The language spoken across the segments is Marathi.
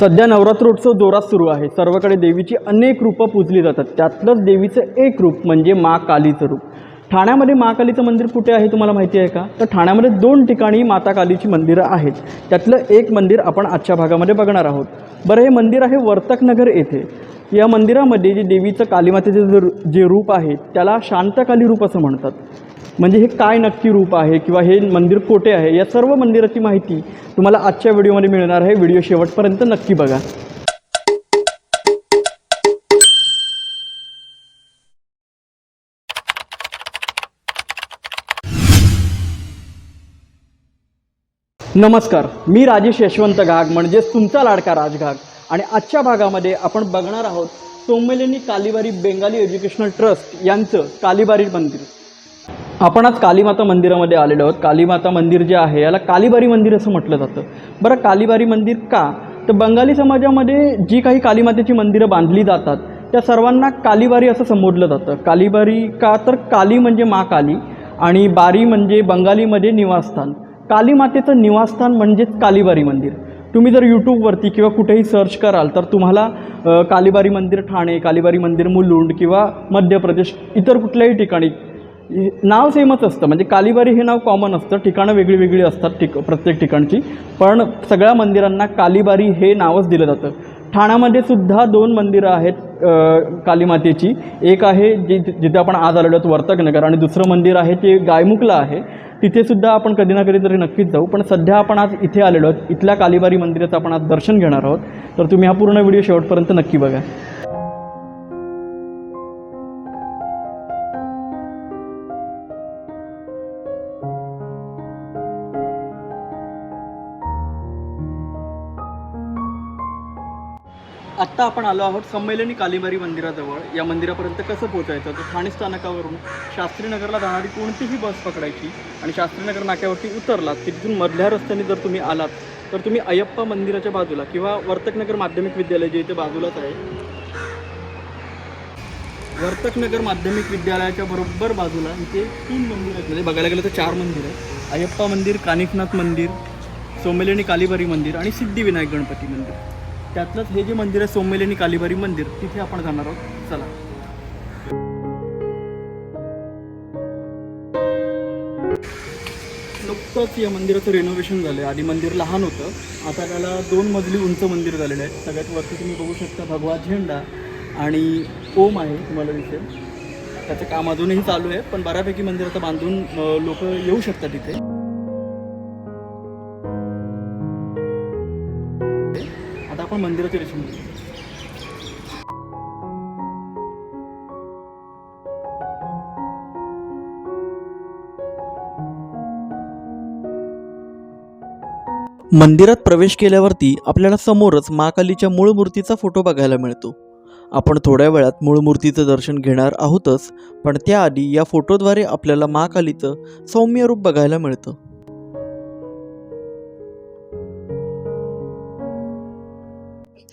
सध्या नवरात्रोत्सव जोरात सुरू आहे. सर्वकडे देवीची अनेक रूपं पूजली जातात. त्यातलंच देवीचं एक रूप म्हणजे मा कालीचं रूप. ठाण्यामध्ये महाकालीचं मंदिर कुठे आहे तुम्हाला माहिती आहे का? तर ठाण्यामध्ये दोन ठिकाणी माता कालीची मंदिरं आहेत. त्यातलं एक मंदिर आपण आजच्या भागामध्ये बघणार आहोत. बरं हे मंदिर आहे वर्तकनगर येथे. या मंदिरामध्ये जे देवीचं कालीमातेचं जे जे रूप आहे त्याला शांतकाली रूप असं म्हणतात. म्हणजे हे काय नक्की रूप आहे किंवा हे मंदिर कोठे आहे या सर्व मंदिराची माहिती तुम्हाला आजच्या व्हिडिओमध्ये मिळणार आहे. व्हिडिओ शेवटपर्यंत नक्की बघा. नमस्कार मी राजेश यशवंत घाग म्हणजेच तुमचा लाडका राजघाग. आणि आजच्या भागामध्ये आपण बघणार आहोत सोमेलेनी कालीबारी बेंगाली एज्युकेशनल ट्रस्ट यांचं कालीबारी मंदिर. आपण आज कालीमाता मंदिरामध्ये आलेलो आहोत. कालीमाता मंदिर जे आहे याला कालीबारी मंदिर असं म्हटलं जातं. बरं कालीबारी मंदिर का? तर बंगाली समाजामध्ये जी काही कालीमातेची मंदिरं बांधली जातात त्या सर्वांना कालीबारी असं संबोधलं जातं. कालीबारी का? तर काली म्हणजे मा काली आणि बारी म्हणजे बंगालीमध्ये निवासस्थान. कालीमातेचं निवासस्थान म्हणजेच कालीबारी मंदिर. तुम्ही जर यूट्यूबवरती किंवा कुठेही सर्च कराल तर तुम्हाला कालीबारी मंदिर ठाणे कालीबारी मंदिर मुलुंड किंवा मध्य प्रदेश इतर कुठल्याही ठिकाणी हे- नाव सेमच असतं. म्हणजे कालीबारी हे नाव कॉमन असतं. ठिकाणं वेगळी वेगळी असतात ठिक प्रत्येक ठिकाणची. पण सगळ्या मंदिरांना कालीबारी हे नावच दिलं जातं. ठाण्यामध्ये सुद्धा दोन मंदिरं आहेत कालीमातेची एक आहे जी जिथे आपण आज आलेलो आहोत वर्तकनगर. आणि दुसरं मंदिर आहे ते गायमुखला आहे. तिथेसुद्धा आपण कधी ना कधी तरी नक्कीच जाऊ. पण सध्या आपण आज इथे आलेलो आहोत. इथल्या कालीबारी मंदिराचं आपण आज दर्शन घेणार आहोत. तर तुम्ही हा पूर्ण व्हिडिओ शेवटपर्यंत नक्की बघा. आत्ता आपण आलो आहोत संमेलनी कालीबारी मंदिराजवळ. या मंदिरापर्यंत कसं पोहोचायचं? तर ठाणे स्थानकावरून शास्त्रीनगरला जाणारी कोणतीही बस पकडायची आणि शास्त्रीनगर नाक्यावरती उतरलात की तिथून मधल्या रस्त्याने जर तुम्ही आलात तर तुम्ही अयप्पा मंदिराच्या बाजूला किंवा वर्तकनगर माध्यमिक विद्यालय जे इथे बाजूलाच आहे वर्तकनगर माध्यमिक विद्यालयाच्या बरोबर बाजूला इथे तीन मंदिर आहेत. म्हणजे बघायला गेलं तर चार मंदिर आहेत. अयप्पा मंदिर कानिकनाथ मंदिर सोमेलेनी कालीबारी मंदिर आणि सिद्धिविनायक गणपती मंदिर. त्यातलंच हे जे मंदिर आहे सोमेलेनी कालीबारी मंदिर तिथे आपण जाणार आहोत. चला. नुकतंच या मंदिराचं रेनोव्हेशन झालं आहे आधी मंदिर लहान होतं. आता त्याला दोन मजली उंच मंदिर झालेलं आहे. सगळ्यात वरती तुम्ही बघू शकता भगवा झेंडा आणि ओम आहे तुम्हाला दिसेल. त्याचं काम अजूनही चालू आहे पण बऱ्यापैकी मंदिर आता बांधून लोक येऊ शकतात तिथे आता आपण मंदिरात प्रवेश केल्यावरती आपल्याला समोरच महाकालीच्या मूळ मूर्तीचा फोटो बघायला मिळतो. आपण थोड्या वेळात मूळ मूर्तीचं दर्शन घेणार आहोतच पण त्याआधी या फोटोद्वारे आपल्याला महाकालीचं सौम्य रूप बघायला मिळतं.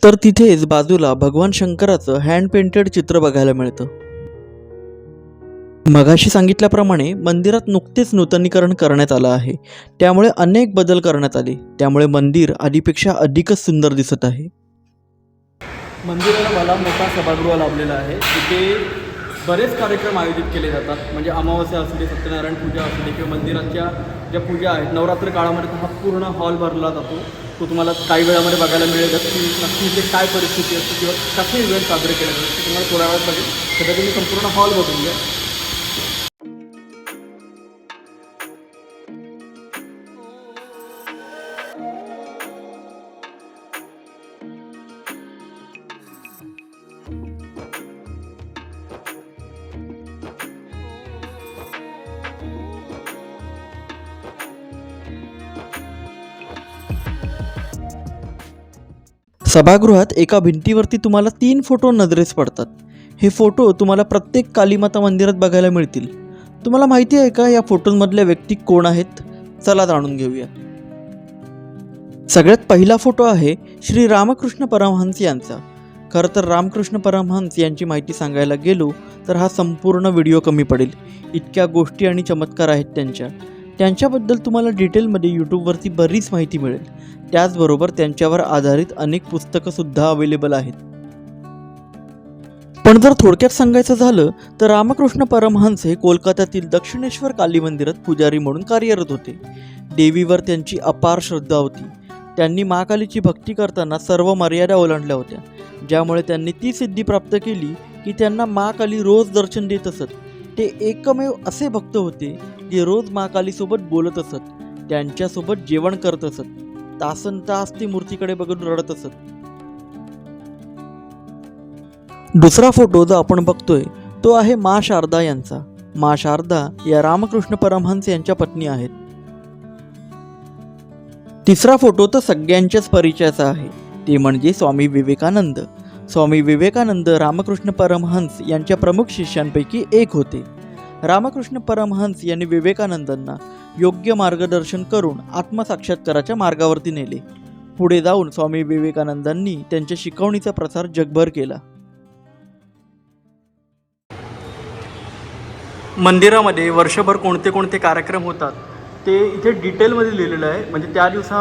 तर तिथेच बाजूला भगवान शंकराचं हँड पेंटेड चित्र बघायला मिळतं. मगाशी सांगितल्याप्रमाणे मंदिरात नुकतेच नूतनीकरण करण्यात आलं आहे. त्यामुळे अनेक बदल करण्यात आले. त्यामुळे मंदिर आधीपेक्षा अधिकच सुंदर दिसत आहे. मंदिराला मला मोठा सभागृह लाभलेला आहे. तिथे बरेच कार्यक्रम आयोजित केले जातात. म्हणजे अमावस्या असू दे सत्यनारायण पूजा असू दे किंवा मंदिराच्या ज्या पूजा आहेत नवरात्र काळामध्ये हा पूर्ण हॉल भरला जातो. तो तुम्हाला काही वेळामध्ये बघायला मिळेल की नक्की इथे काय परिस्थिती असते किंवा कसे इव्हेंट साजरे केले जातात ते तुम्हाला थोड्या वेळात बघेल. सध्या तुम्ही संपूर्ण हॉल बघून घ्या. सभागृहात एका भिंतीवरती तुम्हाला तीन फोटो नजरेस पडतात. हे फोटो तुम्हाला प्रत्येक कालीमाता मंदिरात बघायला मिळतील. तुम्हाला माहिती आहे का या फोटोंमधल्या व्यक्ती कोण आहेत? चला जाणून घेऊया. सगळ्यात पहिला फोटो आहे श्री रामकृष्ण परमहंस यांचा. खरं तर रामकृष्ण परमहंस यांची माहिती सांगायला गेलो तर हा संपूर्ण व्हिडिओ कमी पडेल. इतक्या गोष्टी आणि चमत्कार आहेत त्यांच्या. त्यांच्याबद्दल तुम्हाला डिटेलमध्ये यूट्यूबवरती बरीच माहिती मिळेल. त्याचबरोबर त्यांच्यावर आधारित अनेक पुस्तकंसुद्धा अवेलेबल आहेत. पण जर थोडक्यात सांगायचं झालं तर रामकृष्ण परमहंस हे कोलकात्यातील दक्षिणेश्वर काली मंदिरात पुजारी म्हणून कार्यरत होते. देवीवर त्यांची अपार श्रद्धा होती. त्यांनी महाकालीची भक्ती करताना सर्व मर्यादा ओलांडल्या होत्या. ज्यामुळे त्यांनी ती सिद्धी प्राप्त केली की त्यांना महाकाली रोज दर्शन देत असत. ते एकमेव असे भक्त होते जे रोज महाकालीसोबत बोलत असत. त्यांच्यासोबत जेवण करत असत. तासन तास ती मूर्तीकडे बघून रडत असत. दुसरा फोटो जो आपण बघतोय तो आहे मा शारदा यांचा. मा शारदा या रामकृष्ण परमहंस यांच्या पत्नी आहेत. तिसरा फोटो तर सगळ्यांच्याच परिचयाचा आहे. ते म्हणजे स्वामी विवेकानंद. स्वामी विवेकानंद रामकृष्ण परमहंस यांच्या प्रमुख शिष्यांपैकी एक होते. रामकृष्ण परमहंस यांनी विवेकानंदांना योग्य मार्गदर्शन करून आत्मसाक्षात्काराच्या मार्गावरती नेले. पुढे जाऊन स्वामी विवेकानंदांनी त्यांच्या शिकवणीचा प्रसार जगभर केला. मंदिरामध्ये वर्षभर कोणते कोणते कार्यक्रम होतात ते इथे डिटेलमध्ये लिहिलेलं आहे. म्हणजे त्या दिवसा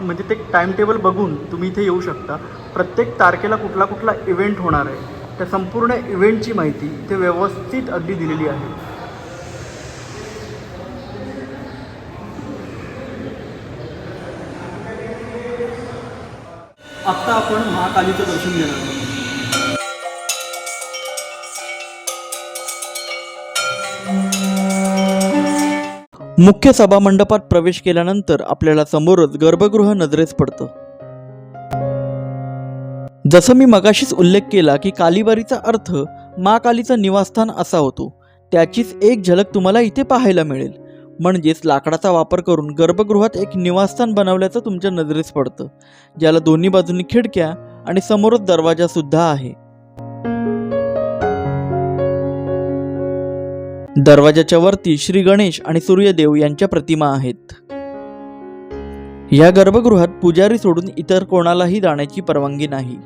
म्हणजे ते टाईमटेबल बघून तुम्ही इथे येऊ शकता. प्रत्येक तारखेला कुठला कुठला इव्हेंट होणार आहे. त्या संपूर्ण इव्हेंटची माहिती इथे व्यवस्थित अगदी दिलेली आहे. आत्ता आपण महाकालीचं दर्शन घेणार आहोत. मुख्य सभा मंडपात प्रवेश केल्यानंतर आपल्याला समोरच गर्भगृह नजरेस पडतं. जसं मी मगाशीच उल्लेख केला की कालीबारीचा अर्थ मा कालीचं निवासस्थान असा होतो. त्याचीच एक झलक तुम्हाला इथे पाहायला मिळेल. म्हणजेच लाकडाचा वापर करून गर्भगृहात एक निवासस्थान बनवल्याचं तुमच्या नजरेस पडतं ज्याला दोन्ही बाजूंनी खिडक्या आणि समोरच दरवाजा सुद्धा आहे. दरवाजाच्या वरती श्री गणेश आणि सूर्यदेव यांच्या प्रतिमा आहेत. या गर्भगृहात पुजारी सोडून इतर कोणालाही जाण्याची परवानगी नाही.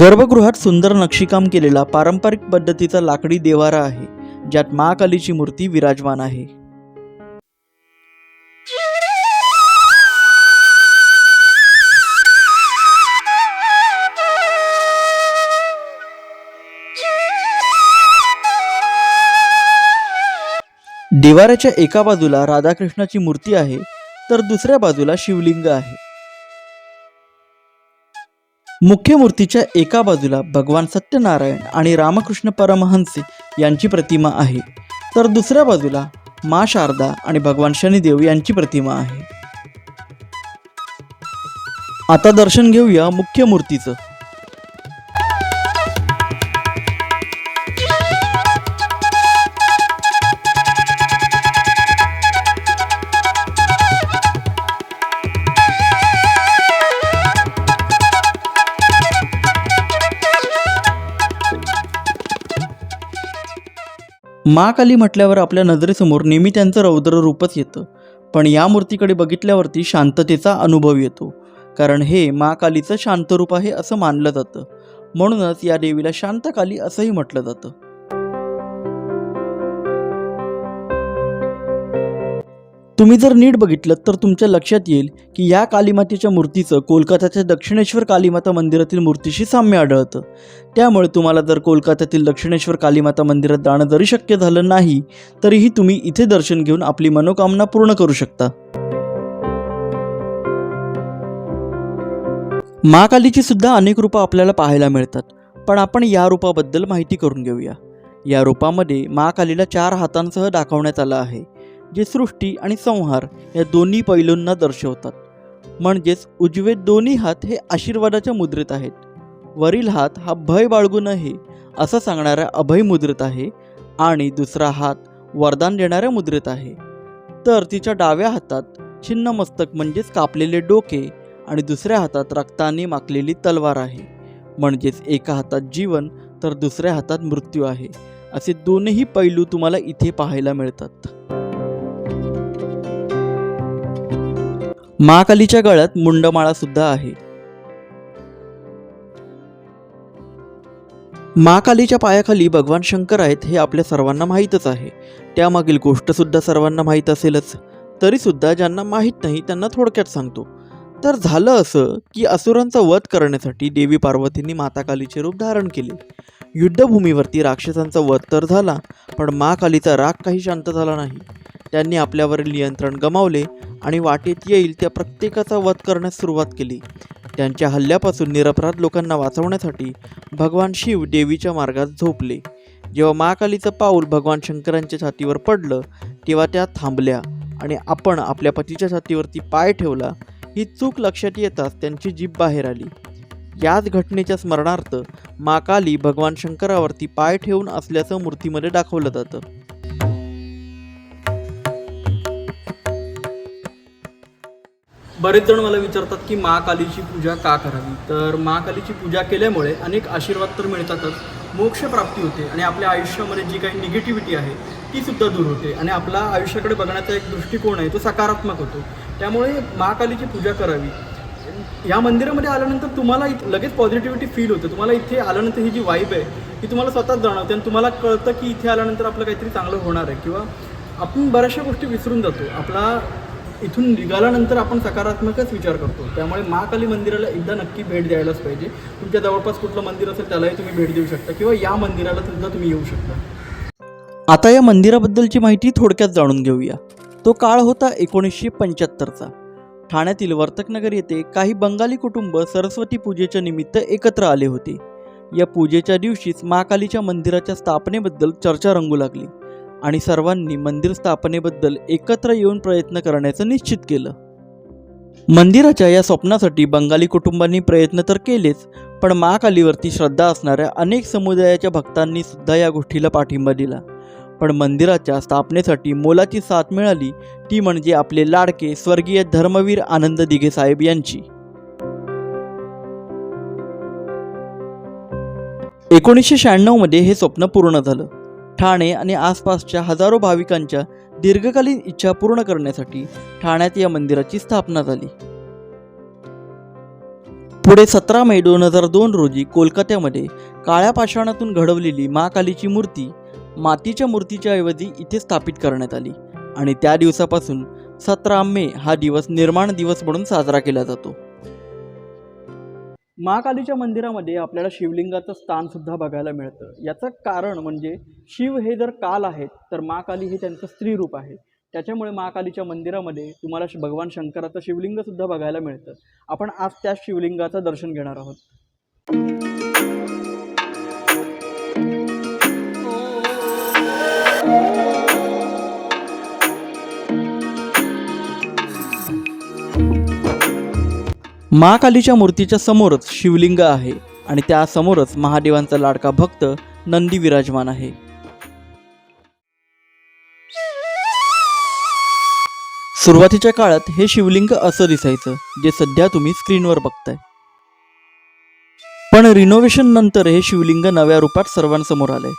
गर्भगृहात सुंदर नक्षीकाम केलेला पारंपरिक पद्धतीचा लाकडी देवारा आहे. ज्यात महाकालीची मूर्ती विराजमान आहे. देवाऱ्याच्या एका बाजूला राधाकृष्णाची मूर्ती आहे तर दुसऱ्या बाजूला शिवलिंग आहे. मुख्य मूर्तीच्या एका बाजूला भगवान सत्यनारायण आणि रामकृष्ण परमहंस यांची प्रतिमा आहे. तर दुसऱ्या बाजूला मा शारदा आणि भगवान शनिदेव यांची प्रतिमा आहे. आता दर्शन घेऊया मुख्य मूर्तीचं महाकाली म्हटल्यावर आपल्या नजरेसमोर नेहमी त्यांचं रौद्र रूपच येतं. पण या मूर्तीकडे बघितल्यावरती शांततेचा अनुभव येतो. कारण हे महाकालीचं शांत रूप आहे असं मानलं जातं. म्हणूनच या देवीला शांतकाली असंही म्हटलं जातं. तुम्ही जर नीट बघितलं तर तुमच्या लक्षात येईल की या कालीमातेच्या मूर्तीचं कोलकात्याच्या दक्षिणेश्वर कालीमाता मंदिरातील मूर्तीशी साम्य आढळतं. त्यामुळे तुम्हाला जर कोलकात्यातील दक्षिणेश्वर कालीमाता मंदिरात जाणं जरी शक्य झालं नाही तरीही तुम्ही इथे दर्शन घेऊन आपली मनोकामना पूर्ण करू शकता. महाकालीची सुद्धा अनेक रूपं आपल्याला पाहायला मिळतात पण आपण या रूपाबद्दल माहिती करून घेऊया. या रूपामध्ये महाकालीला चार हातांसह दाखवण्यात आलं आहे. जे सृष्टी आणि संहार या दोन्ही पैलूंना दर्शवतात. म्हणजेच उजवे दोन्ही हात हे आशीर्वादाच्या मुद्रेत आहेत. वरील हात हा भय बाळगू नये असं सांगणाऱ्या अभय मुद्रेत आहे आणि दुसरा हात वरदान देणाऱ्या मुद्रेत आहे. तर तिच्या डाव्या हातात छिन्न मस्तक म्हणजेच कापलेले डोके आणि दुसऱ्या हातात रक्ताने माखलेली तलवार आहे. म्हणजेच एका हातात जीवन तर दुसऱ्या हातात मृत्यू आहे. असे दोनही पैलू तुम्हाला इथे पाहायला मिळतात. महाकालीच्या गळ्यात मुंडमाळा सुद्धा आहे. महाकालीच्या पायाखाली भगवान शंकर आहेत हे आपल्या सर्वांना माहीतच आहे. त्यामागील गोष्टसुद्धा सर्वांना माहीत असेलच. तरीसुद्धा ज्यांना माहीत नाही त्यांना थोडक्यात सांगतो. तर झालं असं की असुरांचा वध करण्यासाठी देवी पार्वतींनी माता कालीचे रूप धारण केले. युद्धभूमीवरती राक्षसांचा वध तर झाला पण महाकालीचा राग काही शांत झाला नाही. त्यांनी आपल्यावरील नियंत्रण गमावले आणि वाटेत येईल त्या प्रत्येकाचा वध करण्यास सुरुवात केली. त्यांच्या हल्ल्यापासून निरपराध लोकांना वाचवण्यासाठी भगवान शिव देवीच्या मार्गात झोपले. जेव्हा महाकालीचं पाऊल भगवान शंकरांच्या छातीवर पडलं तेव्हा त्या थांबल्या आणि आपण आपल्या पतीच्या छातीवरती पाय ठेवला. ही चूक लक्षात येताच त्यांची जीभ बाहेर आली. याच घटनेच्या स्मरणार्थ महाकाली भगवान शंकरावरती पाय ठेवून असल्याचं मूर्तीमध्ये दाखवलं जातं. बरेच जण मला विचारतात की महाकालीची पूजा का करावी? तर महाकालीची पूजा केल्यामुळे अनेक आशीर्वाद तर मिळतातच. मोक्ष प्राप्ती होते आणि आपल्या आयुष्यामध्ये जी काही निगेटिव्हिटी आहे ती सुद्धा दूर होते. आणि आपला आयुष्याकडे बघण्याचा एक दृष्टिकोन आहे तो सकारात्मक होतो. त्यामुळे महाकालीची पूजा करावी. या मंदिरामध्ये आल्यानंतर तुम्हाला इथं लगेच पॉझिटिव्हिटी फील होते. तुम्हाला इथे आल्यानंतर ही जी वाईब आहे ती तुम्हाला स्वतःच जाणवते आणि तुम्हाला कळतं की इथे आल्यानंतर आपलं काहीतरी चांगलं होणार आहे. किंवा आपण बऱ्याचशा गोष्टी विसरून जातो. आपला इथून निघाल्यानंतर आपण सकारात्मकच विचार करतो. त्यामुळे महाकाली मंदिराला एकदा नक्की भेट द्यायलाच पाहिजे. तुमच्या जवळपास कुठलं मंदिर असेल त्यालाही तुम्ही भेट देऊ शकता किंवा या मंदिराला सुद्धा तुम्ही येऊ शकता. आता या मंदिराबद्दलची माहिती थोडक्यात जाणून घेऊया. तो काळ होता एकोणीसशे पंच्याहत्तरचा. ठाण्यातील वर्तकनगर येथे काही बंगाली कुटुंब सरस्वती पूजेच्या निमित्त एकत्र आले होते. या पूजेच्या दिवशीच महाकालीच्या मंदिराच्या स्थापनेबद्दल चर्चा रंगू लागली. आणि सर्वांनी मंदिर स्थापनेबद्दल एकत्र येऊन प्रयत्न करण्याचं निश्चित केलं. मंदिराच्या या स्वप्नासाठी बंगाली कुटुंबांनी प्रयत्न तर केलेच पण महाकालीवरती श्रद्धा असणाऱ्या अनेक समुदायाच्या भक्तांनी सुद्धा या गोष्टीला पाठिंबा दिला. पण मंदिराच्या स्थापनेसाठी मोलाची साथ मिळाली ती म्हणजे आपले लाडके स्वर्गीय धर्मवीर आनंद दिघे साहेब यांची. एकोणीसशे शहाण्णवमध्ये हे स्वप्न पूर्ण झालं. ठाणे आणि आसपासच्या हजारो भाविकांच्या दीर्घकालीन इच्छा पूर्ण करण्यासाठी ठाण्यात या मंदिराची स्थापना झाली. पुढे सतरा मे दोन हजार दोन रोजी कोलकात्यामध्ये काळ्या पाषाणातून घडवलेली महाकालीची मूर्ती मातीच्या मूर्तीच्या ऐवजी इथे स्थापित करण्यात आली आणि त्या दिवसापासून सतरा मे हा दिवस निर्माण दिवस म्हणून साजरा केला जातो. महाकालीच्या मंदिरामध्ये आपल्याला शिवलिंगाचं स्थानसुद्धा बघायला मिळतं. याचं कारण म्हणजे शिव हे जर काल आहेत तर महाकाली हे त्यांचं स्त्री रूप आहे. त्याच्यामुळे महाकालीच्या मंदिरामध्ये तुम्हाला भगवान शंकराचं शिवलिंगसुद्धा बघायला मिळतं. आपण आज त्या शिवलिंगाचं दर्शन घेणार आहोत. महाकालीच्या मूर्तीच्या समोरच शिवलिंग आहे आणि त्यासमोरच महादेवांचा लाडका भक्त नंदी विराजमान आहे. सुरुवातीच्या काळात हे शिवलिंग असं दिसायचं जे सध्या तुम्ही स्क्रीनवर बघताय. पण रिनोव्हेशन नंतर हे शिवलिंग नव्या रूपात सर्वांसमोर आलंय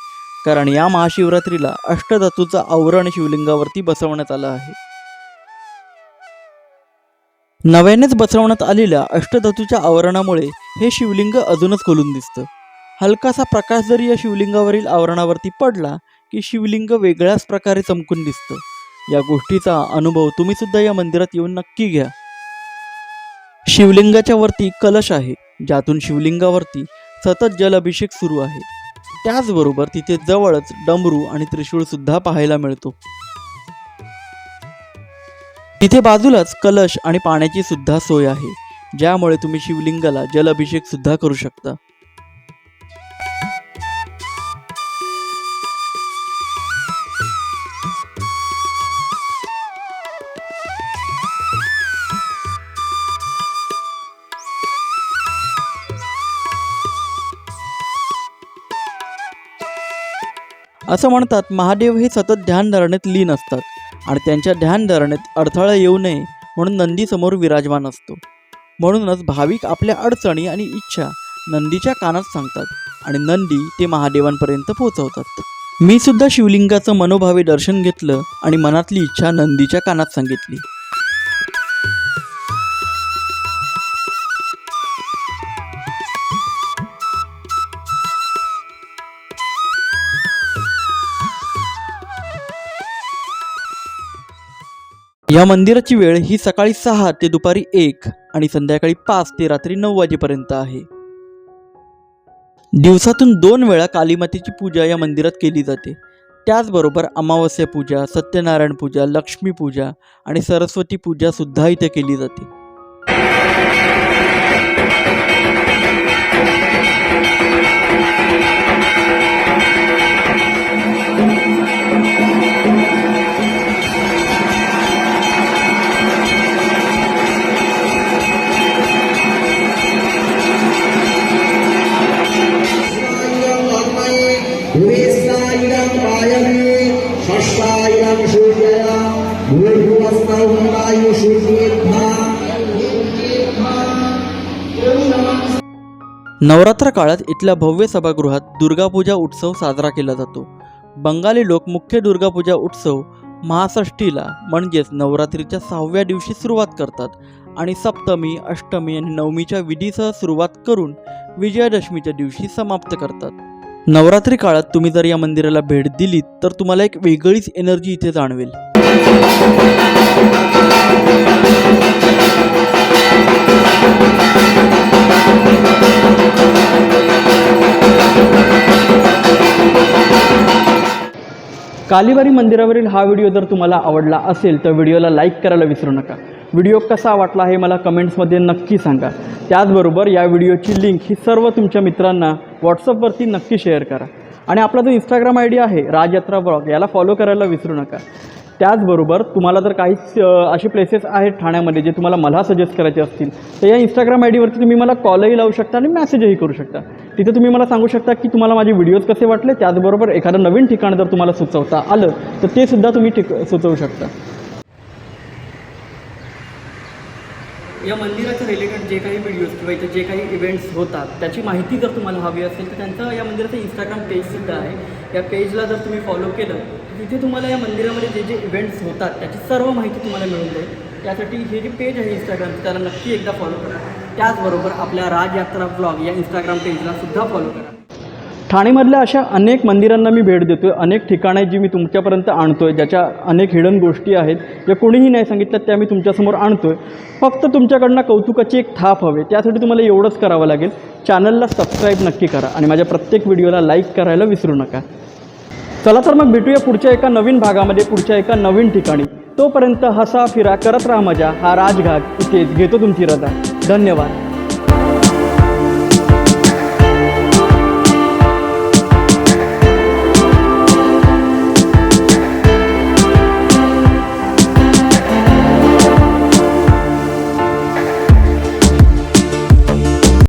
कारण या महाशिवरात्रीला अष्टधातूचं आवरण शिवलिंगावरती बसवण्यात आलं आहे. नव्यानेच बसवण्यात आलेल्या अष्टधातूच्या आवरणामुळे हे शिवलिंग अजूनच खोलून दिसतं. हलकासा प्रकाश जरी या शिवलिंगावरील आवरणावरती पडला की शिवलिंग वेगळ्याच प्रकारे चमकून दिसतं. या गोष्टीचा अनुभव तुम्ही सुद्धा या मंदिरात येऊन नक्की घ्या. शिवलिंगाच्या वरती कलश आहे ज्यातून शिवलिंगावरती सतत जल अभिषेक सुरू आहे. त्याचबरोबर तिथे जवळच डमरू आणि त्रिशूळ सुद्धा पाहायला मिळतो. तिथे बाजूलाच कलश आणि पाण्याची सुद्धा सोय आहे ज्यामुळे तुम्ही शिवलिंगाला जलाभिषेक सुद्धा करू शकता. असं म्हणतात महादेव हे सतत ध्यान धारणेत लीन असतात. आणि त्यांच्या ध्यानधारणेत अडथळा येऊ नये म्हणून नंदी समोर विराजमान असतो. म्हणूनच भाविक आपल्या अडचणी आणि इच्छा नंदीच्या कानात सांगतात आणि नंदी ते महादेवांपर्यंत पोहोचवतात. मी सुद्धा शिवलिंगाचं मनोभावे दर्शन घेतलं आणि मनातली इच्छा नंदीच्या कानात सांगितली. या मंदिराची वेळ ही सकाळी सहा ते दुपारी एक आणि संध्याकाळी पाच ते रात्री नऊ वाजेपर्यंत आहे. दिवसातून दोन वेळा कालीमातेची पूजा या मंदिरात केली जाते. त्याचबरोबर अमावस्या पूजा सत्यनारायण पूजा लक्ष्मी पूजा आणि सरस्वती पूजा सुद्धा इथे केली जाते. नवरात्र काळात इथल्या भव्य सभागृहात दुर्गापूजा उत्सव साजरा केला जातो. बंगाली लोक मुख्य दुर्गापूजा उत्सव महाषष्ठीला म्हणजेच नवरात्रीच्या सहाव्या दिवशी सुरुवात करतात आणि सप्तमी अष्टमी आणि नवमीच्या विधीसह सुरुवात करून विजयादशमीच्या दिवशी समाप्त करतात. नवरात्री काळात तुम्ही जर या मंदिराला भेट दिलीत तर तुम्हाला एक वेगळीच एनर्जी इथे जाणवेल. कालीबारी मंदिरावरील हा व्हिडिओ जर तुम्हाला आवडला असेल तर व्हिडिओला लाईक करायला विसरू नका. व्हिडिओ कसा वाटला हे मला कमेंट्समध्ये नक्की सांगा. त्याचबरोबर या व्हिडिओची लिंक ही सर्व तुमच्या मित्रांना व्हॉट्सअपवरती नक्की शेअर करा. आणि आपला जो इंस्टाग्राम आय डी आहे राजयात्रा ब्लॉग याला फॉलो करायला विसरू नका. त्याचबरोबर तुम्हाला जर काही असे प्लेसेस आहेत ठाण्यामध्ये जे तुम्हाला मला सजेस्ट करायचे असतील तर या इंस्टाग्राम आय डीवरती तुम्ही मला कॉलही लावू शकता आणि मॅसेजही करू शकता. तिथे तुम्ही मला सांगू शकता की तुम्हाला माझे व्हिडिओज कसे वाटले त्याचबरोबर एखादं नवीन ठिकाण जर तुम्हाला सुचवता आलं तर ते सुद्धा तुम्ही ठिक सुचवू शकता. या मंदिराच्या रिलेटेड जे काही व्हिडिओज किंवा इथे जे काही इव्हेंट्स होतात त्याची माहिती जर तुम्हाला हवी असेल तर त्यांचं या मंदिराचं इंस्टाग्राम पेजसुद्धा आहे. या पेजला जर तुम्ही फॉलो केलं तिथे तुम्हाला या मंदिरामध्ये जे जे इव्हेंट्स होतात त्याची सर्व माहिती तुम्हाला मिळून जाईल. त्यासाठी हे जे पेज आहे इंस्टाग्राम त्याला नक्की एकदा फॉलो करा. त्याचबरोबर आपल्या राजयात्रा ब्लॉग या इंस्टाग्राम पेजला सुद्धा फॉलो करा. ठाणेमधल्या अशा अनेक मंदिरांना मी भेट देतो आहे अनेक ठिकाणं आहेत जी मी तुमच्यापर्यंत आणतो आहे ज्याच्या अनेक हिडन गोष्टी आहेत ज्या कोणीही नाही सांगितल्या त्या मी तुमच्यासमोर आणतो आहे फक्त तुमच्याकडनं कौतुकाची एक थाप हवे. त्यासाठी तुम्हाला एवढंच करावं लागेल. चॅनलला सबस्क्राईब नक्की करा आणि माझ्या प्रत्येक व्हिडिओला लाईक करायला विसरू नका. चला तर मग भेटूया पुढच्या एका नवीन भागामध्ये पुढच्या एका नवीन ठिकाणी. तोपर्यंत हसा फिरा करत राहा मजा. हा राजघाट इथेच घेतो तुमची रजा. धन्यवाद.